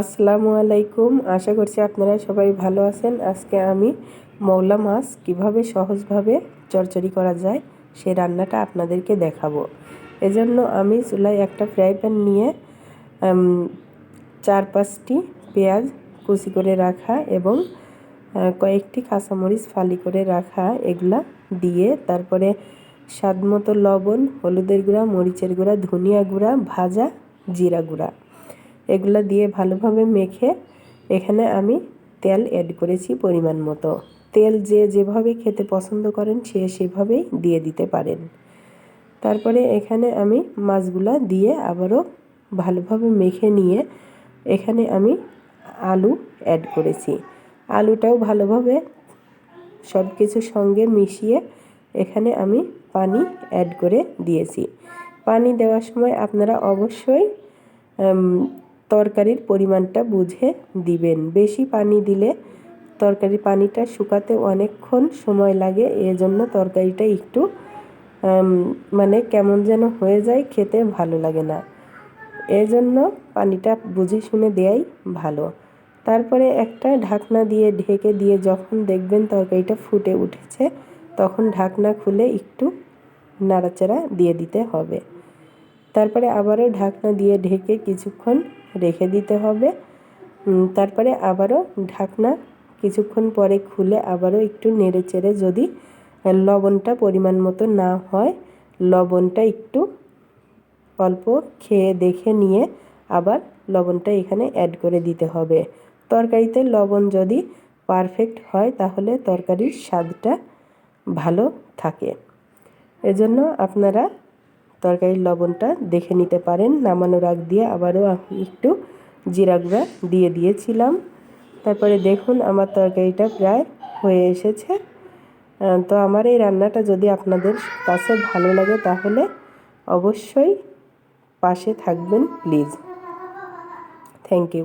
আসসালামু আলাইকুম। আশা করছি আপনারা সবাই ভালো আছেন। আজকে আমি মৌলা মাছ কীভাবে সহজভাবে চরচড়ি করা যায় সে রান্নাটা আপনাদেরকে দেখাবো। এজন্য আমি চুলায় একটা ফ্রাই প্যান নিয়ে চার পাঁচটি পেঁয়াজ কুচি করে রাখা এবং কয়েকটি কাঁচামরিচ ফালি করে রাখা এগুলা দিয়ে তারপরে স্বাদ মতো লবণ, হলুদের গুঁড়া, মরিচের গুঁড়া, ধনিয়া গুঁড়া, ভাজা জিরা গুঁড়া। এগুলো দিয়ে ভালোভাবে মেখে এখানে আমি তেল অ্যাড করেছি পরিমাণ মতো। তেল যে যেভাবে খেতে পছন্দ করেন সে সেভাবেই দিয়ে দিতে পারেন। তারপরে এখানে আমি মাছগুলা দিয়ে আবারও ভালোভাবে মেখে নিয়ে এখানে আমি আলু অ্যাড করেছি। আলুটাও ভালোভাবে সব কিছুর সঙ্গে মিশিয়ে এখানে আমি পানি অ্যাড করে দিয়েছি। পানি দেওয়ার সময় আপনারা অবশ্যই তরকারির পরিমাণটা বুঝে দিবেন। বেশি পানি দিলে তরকারি পানিটা শুকাতে অনেকক্ষণ সময় লাগে, এজন্য তরকারিটা একটু মানে কেমন যেন হয়ে যায়, খেতে ভালো লাগে না। এজন্য পানিটা বুঝে শুনে দেয়াই ভালো। তারপরে একটা ঢাকনা দিয়ে ঢেকে দিয়ে যখন দেখবেন তরকারিটা ফুটে উঠেছে, তখন ঢাকনা খুলে একটু নাড়াচাড়া দিয়ে দিতে হবে। তারপরে আবারও ঢাকনা দিয়ে ঢেকে কিছুক্ষণ রেখে দিতে হবে। তারপরে আবারও ঢাকনা কিছুক্ষণ পরে খুলে আবারও একটু নেড়ে চেড়ে যদি লবণটা পরিমাণ মতো না হয়, লবণটা একটু অল্প খেয়ে দেখে নিয়ে আবার লবণটা এখানে অ্যাড করে দিতে হবে। তরকারিতে লবণ যদি পারফেক্ট হয়, তাহলে তরকারির স্বাদটা ভালো থাকে। এজন্য আপনারা তরকারির লবণটা দেখে নিতে পারেন। নামানোর আগ দিয়ে আবারও আমি একটু জিরা গুঁড়া দিয়ে দিয়েছিলাম। তারপরে দেখুন আমার তরকারিটা প্রায় হয়ে এসেছে। তো আমার এই রান্নাটা যদি আপনাদের কাছে ভালো লাগে তাহলে অবশ্যই পাশে থাকবেন, প্লিজ। Thank you.